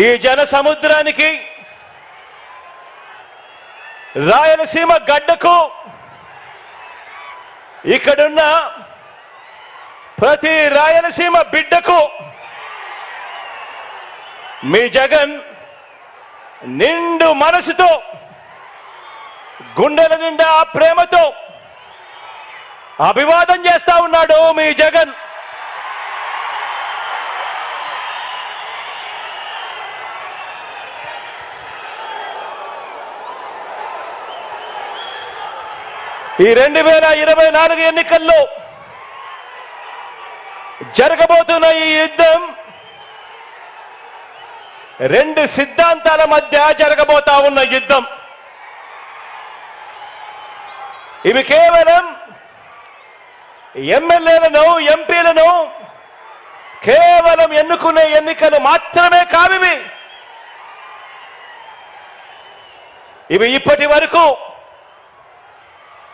ఈ జన సముద్రానికి రాయలసీమ గడ్డకు ఇక్కడున్న ప్రతి రాయలసీమ బిడ్డకు మీ జగన్ నిండు మనసుతో గుండెల నిండా ప్రేమతో అభివాదం చేస్తా ఉన్నాడు మీ జగన్. ఈ రెండు వేల ఇరవై నాలుగు ఎన్నికల్లో జరగబోతున్న ఈ యుద్ధం రెండు సిద్ధాంతాల మధ్య జరగబోతా ఉన్న యుద్ధం. ఇవి కేవలం ఎమ్మెల్యేలను ఎంపీలను కేవలం ఎన్నుకునే ఎన్నికలు మాత్రమే కావివి. ఇవి ఇప్పటి వరకు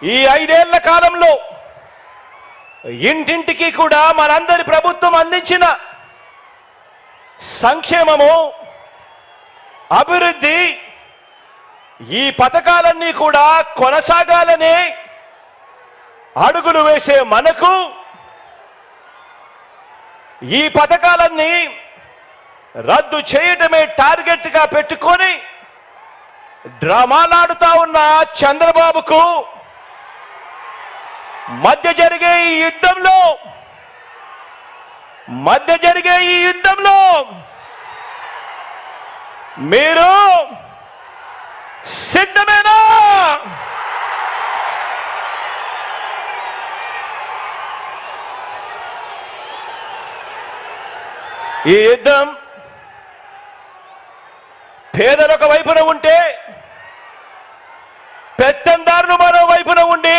ఈ ఐదేళ్ళ కాలంలో ఇంటింటికి కూడా మనందరి ప్రభుత్వం అందించిన సంక్షేమము అభివృద్ధి ఈ పథకాలన్నీ కూడా కొనసాగాలని అడుగులు వేసే మనకు ఈ పథకాలన్నీ రద్దు చేయటమే టార్గెట్గా పెట్టుకొని డ్రామాలాడుతా ఉన్న చంద్రబాబుకు మధ్య జరిగే ఈ యుద్ధంలో మధ్య జరిగే ఈ యుద్ధంలో మీరు సిద్ధమేనా? ఈ యుద్ధం పేదలొక వైపున ఉంటే పెత్తందారులు మరో వైపున ఉండి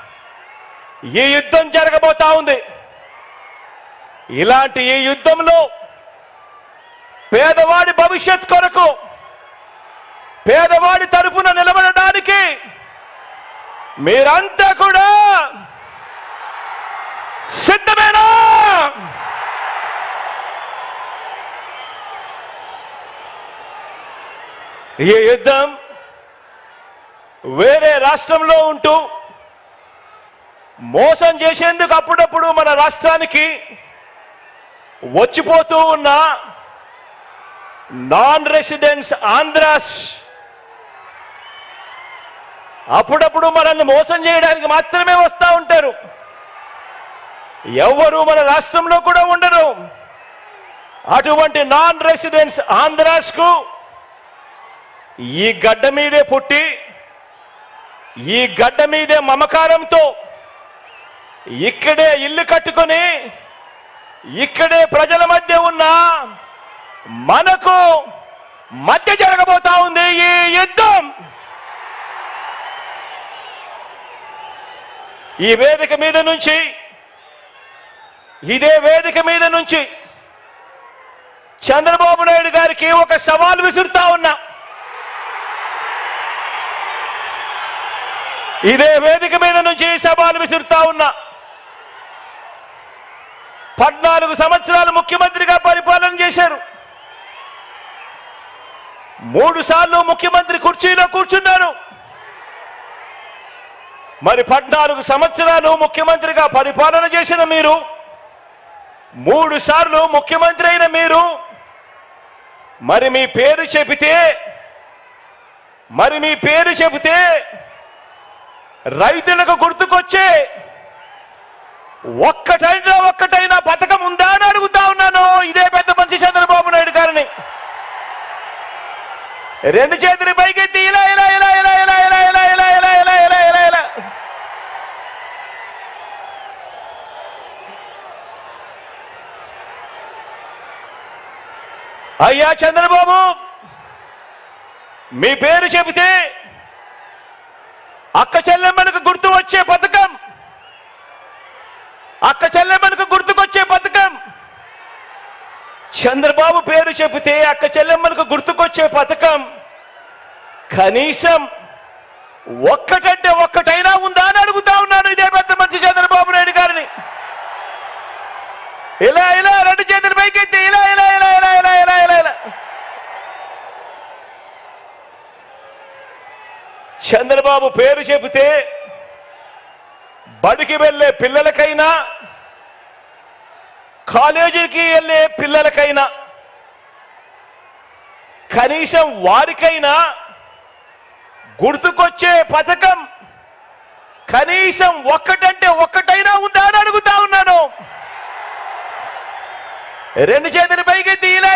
ఈ యుద్ధం జరగబోతా ఉంది. ఇలాంటి ఈ యుద్ధంలో పేదవాడి భవిష్యత్ కొరకు పేదవాడి తరపున నిలబడడానికి మీరంతా కూడా సిద్ధమేనా? ఈ యుద్ధం వేరే రాష్ట్రంలో ఉంటూ మోసం చేసేందుకు అప్పుడప్పుడు మన రాష్ట్రానికి వచ్చిపోతూ ఉన్న నాన్ రెసిడెంట్స్ ఆంధ్రాస్ అప్పుడప్పుడు మనల్ని మోసం చేయడానికి మాత్రమే వస్తూ ఉంటారు. ఎవ్వరూ మన రాష్ట్రంలో కూడా ఉండరు. అటువంటి నాన్ రెసిడెంట్స్ ఆంధ్రాస్కు ఈ గడ్డ మీదే పుట్టి ఈ గడ్డ మీదే మమకారంతో ఇక్కడే ఇల్లు కట్టుకొని ఇక్కడే ప్రజల మధ్య ఉన్న మనకు మధ్య జరగబోతా ఉంది ఈ యుద్ధం. ఈ వేదిక మీద నుంచి ఇదే వేదిక మీద నుంచి చంద్రబాబు నాయుడు గారికి ఒక సవాల్ విసురుతా ఉన్నా. ఇదే వేదిక మీద నుంచి ఈ సవాల్ విసురుతా ఉన్నా. పద్నాలుగు సంవత్సరాలు ముఖ్యమంత్రిగా పరిపాలన చేశారు. మూడు సార్లు ముఖ్యమంత్రి కుర్చీలో కూర్చున్నారు మరి పద్నాలుగు సంవత్సరాలు ముఖ్యమంత్రిగా పరిపాలన చేసిన మీరు మూడు సార్లు ముఖ్యమంత్రి అయిన మీరు మరి మీ పేరు చెబితే మరి మీ పేరు చెబితే రైతులకు గుర్తుకొచ్చే ఒక్కటైనా ఒక్కటైనా పథకం ఉందా అని అడుగుతా ఉన్నాను ఇదే పెద్ద మనిషి చంద్రబాబు నాయుడు గారిని రెండు చేతులు పైకెత్తి ఇలా ఇలా ఇలా ఇలా ఇలా ఇలా ఇలా ఇలా ఇలా ఇలా ఇలా ఇలా ఇలా అయ్యా చంద్రబాబు మీ పేరు చెబితే అక్క చెల్లెమ్మలకు గుర్తు వచ్చే పథకం అక్క చెల్లెమ్మలకు గుర్తుకొచ్చే పథకం. చంద్రబాబు పేరు చెబితే అక్క చెల్లెమ్మలకు గుర్తుకొచ్చే పథకం. కనీసం ఒక్కటంటే ఒక్కటైనా ఉందా అని అడుగుతా ఉన్నాను ఇదే పెద్ద మంచి చంద్రబాబు నాయుడు గారిని. ఇలా ఇలా రెండు చేతులు పైకెత్తి ఇలా ఇలా ఇలా ఇలా ఇలా ఇలా ఇలా ఇలా. చంద్రబాబు పేరు చెబితే బడికి వెళ్ళే పిల్లలకైనా కాలేజీకి వెళ్ళే పిల్లలకైనా కనీసం వారికైనా గుర్తుకొచ్చే పథకం కనీసం ఒక్కటంటే ఒక్కటైనా ఉందా అని అడుగుతా ఉన్నాను రెండు చేతులు ఇలా